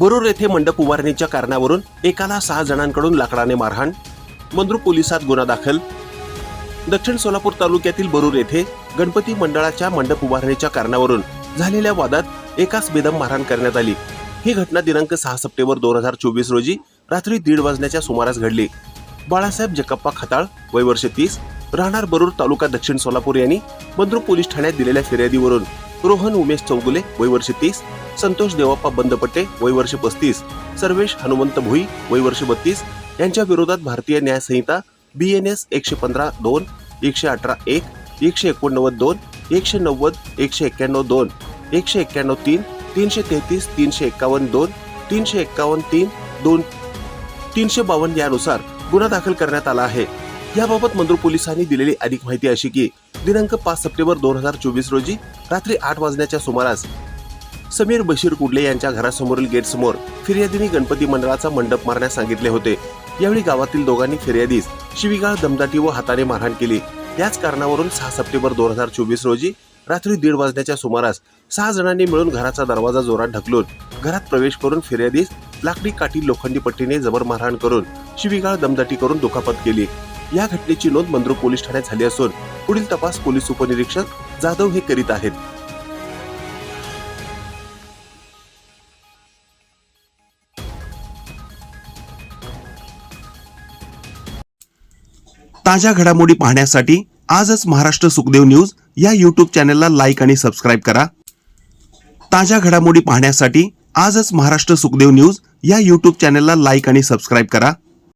बरूर येथे मंडप उभारणीच्या कारणावरून एकाला सहा जणांकडून लाकडाने मारहाण मंद्रुप पोलिसात गुन्हा दाखल. दक्षिण सोलापूर तालुक्यातील बरूर येथे गणपती मंडळाच्या मंडप उभारणीच्या कारणावरून झालेल्या वादात एकाच बेदम मारहाण करण्यात आली. ही घटना दिनांक सहा सप्टेंबर दोन हजार चोवीस रोजी रात्री दीड वाजण्याच्या सुमारास घडली. बाळासाहेब जकप्पा खताळ वय वर्ष तीस राहणार बरूर तालुका दक्षिण सोलापूर यांनी मंद्रुप पोलीस ठाण्यात दिलेल्या फिर्यादीवरून रोहन उमेश चौगुले वय वर्ष तीस. संतोष देवाप्पा बंदपट्टे वय वर्ष पस्तीस. सर्वेश हनुमंत भुई वय वर्ष बत्तीस. यांच्या विरोधात भारतीय न्याय संहिता बी एन एस एकशे पंधरा दोन एकशे अठरा एक एकशे एकोणनव्वद दोन एकशे नव्वद एकशे एक्क्याण्णव दोन एकशे एक्क्याण्णव तीन तीनशे तेहतीस तीनशे एक्कावन्न दोन तीनशे एक्कावन्न तीन दोन तीनशे बावन्न यानुसार गुन्हा दाखल करण्यात आला आहे. याबाबत मंदूर पोलिसांनी दिलेली अधिक माहिती अशी की दिनांक पाच सप्टेंबर दोन हजार चोवीस रोजी रात्री आठ वाजण्याच्या सुमारास समीर बशीर कुडले यांच्या घरासमोरील गेटसमोर फिर्यादींनी फिर्यादीने गणपती मंडळाचा मंडप मारण्यास सांगितले होते. यावेळी गावातील दोघांनी फिर्यादीस शिवीगाळ दमदाटी व हाताने मारहाण केली. याच कारणावरून सहा सप्टेंबर दोन हजार चोवीस रोजी रात्री दीड वाजण्याच्या सुमारास सहा जणांनी मिळून घराचा दरवाजा जोरात ढकलून घरात प्रवेश करून फिर्यादीस लाकडी काठी लोखंडी पट्टीने जबर मारहाण करून शिवीगाळ दमदाटी करून दुखापत केली. या घटनेची नोंद मंद्रो पोलीस ठाण्यात झाली असून पुढील तपास पोलीस उपनिरीक्षक जाधव हे करीत आहेत. ताज्या घडामोडी पाहण्यासाठी आजच महाराष्ट्र सुखदेव न्यूज या यूट्यूब चॅनलला लाईक आणि सबस्क्राईब करा. ताज्या घडामोडी पाहण्यासाठी आजच महाराष्ट्र सुखदेव न्यूज या यूट्यूब चॅनलला लाईक आणि सबस्क्राईब करा.